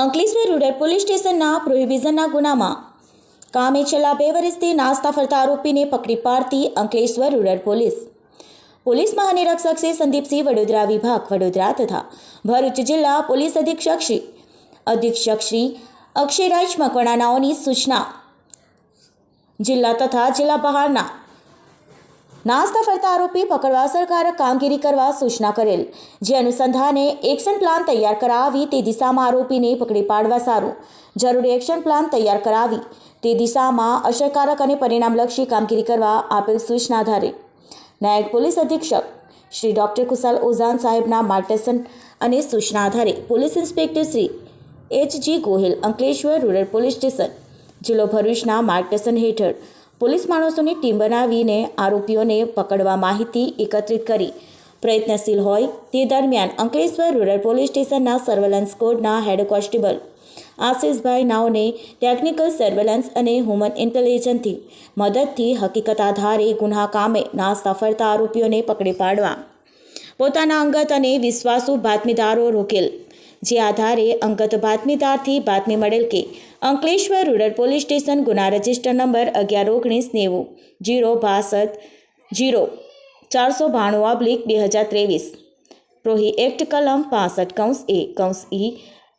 Ankleshwar rural police સ્ટેશનના પ્રોહિબિઝનના ગુનામાં. કામે છેલ્લા બે વર્ષથી નાસ્તા ફરતા આરોપીને પકડી પાડતી અંકલેશ્વર રૂરલ પોલીસ. પોલીસ મહાનિરીક્ષક શ્રી સંદીપસિંહ વડોદરા વિભાગ વડોદરા તથા ભરૂચ જિલ્લા પોલીસ અધિક્ષક શ્રી અધિક્ષક શ્રી અક્ષયરાજ મકવાણાનાઓની સૂચના. જિલ્લા તથા જિલ્લા બહારના નાસ્તા ફરતા આરોપી પકડવા અસરકારક કામગીરી કરવા સૂચના કરેલ. જે અનુસંધાને એક્શન પ્લાન તૈયાર કરાવી તે દિશામાં આરોપીને પકડી પાડવા સારું. જરૂરી એક્શન પ્લાન તૈયાર કરાવી તે દિશામાં અસરકારક અને પરિણામલક્ષી કામગીરી કરવા આપેલ સૂચના આધારે. નાયક પોલીસ અધિક્ષક શ્રી ડૉક્ટર કુશાલ ઓઝાન સાહેબના માર્ગદર્શન અને સૂચના આધારે police inspector Shri H G Gohil Ankleshwar rural police station જિલ્લો ભરૂચના માર્ગદર્શન હેઠળ પોલીસ માણસોની ટીમ બનાવીને આરોપીઓને પકડવા માહિતી એકત્રિત કરી. પ્રયત્નશીલ હોય તે દરમિયાન અંકલેશ્વર રૂરલ પોલીસ સ્ટેશનના સર્વેલન્સ કોડના હેડ કોન્સ્ટેબલ આશિષભાઈ નાઓને ટેકનિકલ સર્વેલન્સ અને હ્યુમન ઇન્ટેલિજન્સથી મદદથી હકીકત આધારે ગુના કામે નાસ્તા ફરતા આરોપીઓને પકડી પાડવા. પોતાના અંગત અને વિશ્વાસુ બાતમીદારો રોકેલ. જે આધારે અંગત બાતમીદારથી બાતમી મળેલ કે અંકલેશ્વર રૂરલ પોલીસ સ્ટેશન ગુના રજિસ્ટર નંબર અગિયાર ઓગણીસ નેવું જીરો બાસઠ જીરો ચારસો બાણું ઓબ્લિક બે હજાર ત્રેવીસ. પ્રોહી એક્ટ કલમ પાસઠ કૌંસ એ કૌંસ ઈ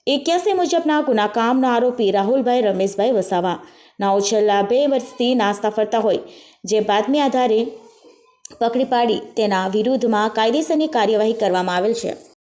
એક્યાસી મુજબના ગુના કામનો આરોપી રાહુલભાઈ રમેશભાઈ વસાવા. નાઓ છેલ્લા બે વર્ષથી નાસ્તા ફરતા હોય, જે બાતમી આધારે પકડી પાડી તેના વિરુદ્ધમાં કાયદેસરની કાર્યવાહી કરવામાં આવેલ છે.